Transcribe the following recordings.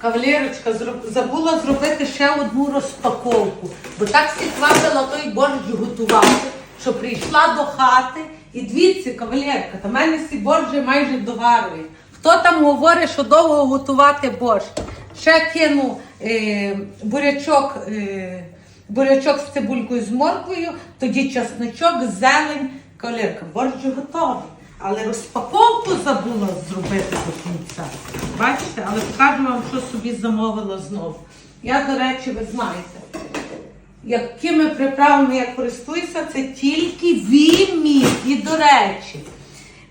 Кавалерочка, забула зробити ще одну розпаковку, бо так сітватила той борщ готувати, що прийшла до хати. І дивіться, кавалерка, та мене сі борщ майже доварує. Хто там говорить, що довго готувати борщ? Ще кину е, бурячок, е, бурячок з цибулькою з морквою, тоді часничок, зелень. Кавалерка, борщ готовий. Але розпаковку забула зробити до кінця. Бачите, але покажу вам, що собі замовила знову. Я, до речі, ви знаєте, якими приправами я користуюся, це тільки вімі. І, до речі,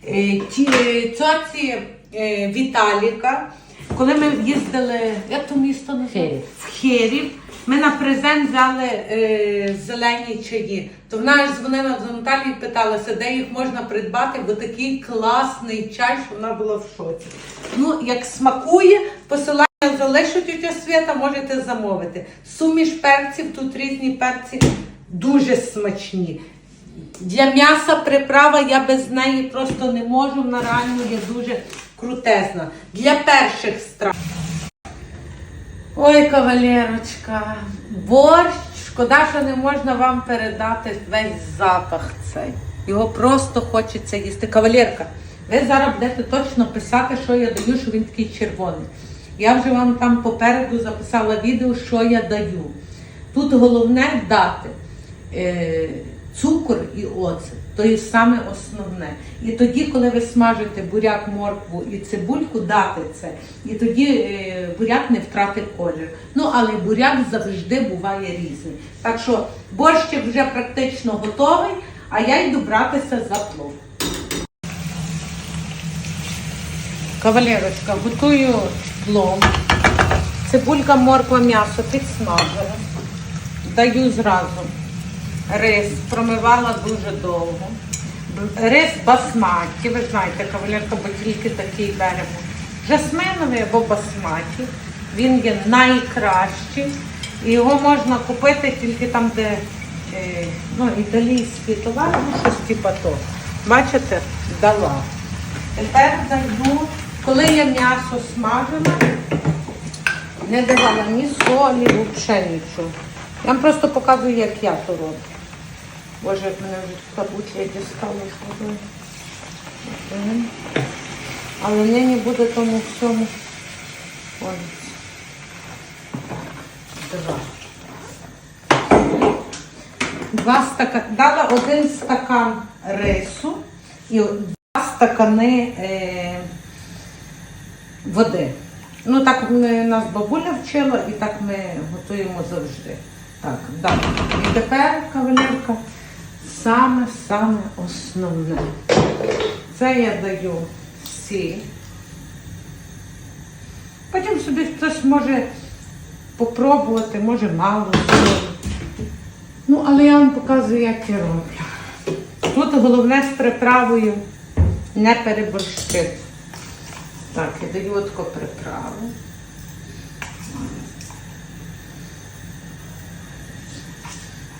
е, е, цьоці е, Віталіка, коли ми їздили, як то місто називається? В Херів, ми на презент взяли е, зелені чаї. То вона аж дзвонила до Наталії і питалася, де їх можна придбати, бо такий класний чай, що вона була в шоці. Ну, як смакує, посилання залишу тітя Свята, можете замовити. Суміш перців, тут різні перці, дуже смачні. Для м'яса приправа я без неї просто не можу, вона реально є дуже крутезна. Для перших страв. Ой, кавалерочка, борщ, шкода, що не можна вам передати весь запах цей. Його просто хочеться їсти. Кавалерка, ви зараз будете точно писати, що я даю, що він такий червоний. Я вже вам там попереду записала відео, що я даю. Тут головне дати е, цукор і оцет. То є саме основне. І тоді, коли ви смажите буряк, моркву і цибульку, дати це. І тоді е, буряк не втратить колір. Ну, але буряк завжди буває різний. Так що борщик вже практично готовий, а я йду братися за плов. Кавалерочка, готую плов. Цибулька, морква, м'ясо підсмажила. Даю зразу. Рис промивала дуже довго. Рис басматі, ви знаєте, кавалерка, бо тільки такий беремо. Жасминовий або басматі. Він є найкращий. І його можна купити тільки там, де е, ну, італійський товар, ну щось типу того. Бачите, дала. Тепер даю, коли я м'ясо смажила, не давала ні солі, взагалі нічого. Я вам просто показую, як я то роблю. Боже, як мене вже з водою. Мгм. Але нині буде тому всьому. Ось. Два. Два стакани. Дала один стакан рису і два стакани е, води. Ну так ми, нас бабуля вчила і так ми готуємо завжди. Так, далі. І тепер, кавалерка, саме-саме основне. Це я даю сіль. Потім собі хтось може попробувати, може мало солі. Ну, але я вам показую, як я роблю. Тут головне з приправою не переборщити. Так, я даю таку приправу.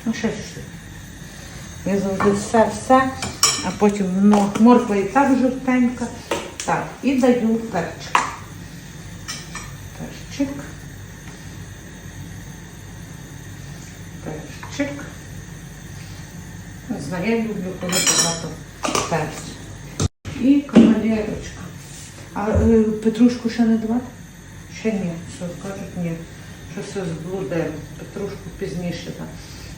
Ну, ще що. Я завжди все-все, а потім ну, морква і так жовтенька. Так, і даю перчик. Перчик. Перчик. Не знаю, я люблю, коли багато перцю. І кавалерочка. А е, петрушку ще не давати? Ще ні. Все, кажуть, ні. Що все зблудимо. Петрушку пізніше дам.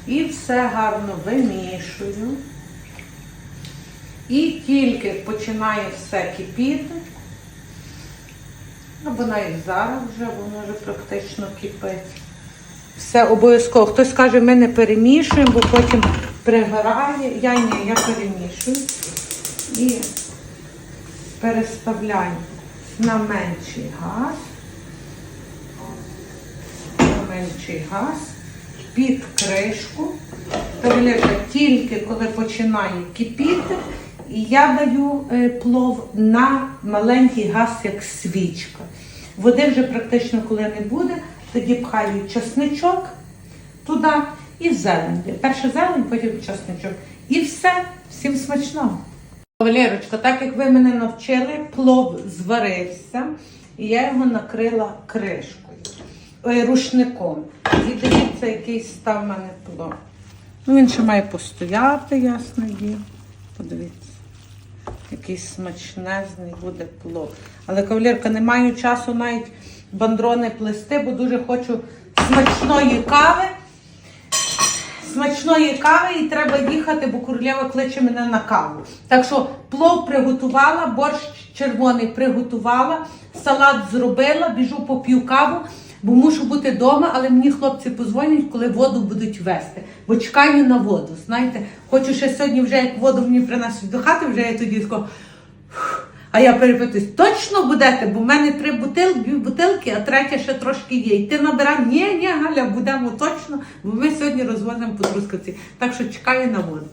І все гарно вимішую. І тільки починає все кипіти. Або навіть зараз вже, воно вже практично кипить. Все обов'язково. Хтось каже, ми не перемішуємо, бо потім пригорає. Я ні, я перемішую. І переставляю на менший газ. На менший газ. Під кришку. Кавалерка тільки коли починає кипіти, і я даю е, плов на маленький газ, як свічка. Води вже практично коли не буде, тоді пхаю часничок туди і зелень. Перше зелень, потім часничок. І все, всім смачного. Валерочка, так як ви мене навчили, плов зварився. І я його накрила кришкою, ой, рушником. І дивіться, який став в мене плов. Ну, він ще має постояти, ясно є. Подивіться. Який смачнезний буде плов. Але кавалерка, не маю часу навіть бандрони плести, бо дуже хочу смачної кави. Смачної кави і треба їхати, бо королева кличе мене на каву. Так що плов приготувала, борщ червоний приготувала, салат зробила, біжу поп'ю каву, бо мушу бути вдома, але мені хлопці позвонять, коли воду будуть вести. Бо чекаю на воду. Знаєте, хочу ще сьогодні, вже як воду мені принесуть до хати, вже я тоді тако, а я перепитуюсь, точно будете? Бо в мене три бутилки, бутилки, а третя ще трошки є. І ти набирай, ні, ні, Галя, будемо точно, бо ми сьогодні розвозимо по трускавці. Так що чекаю на воду.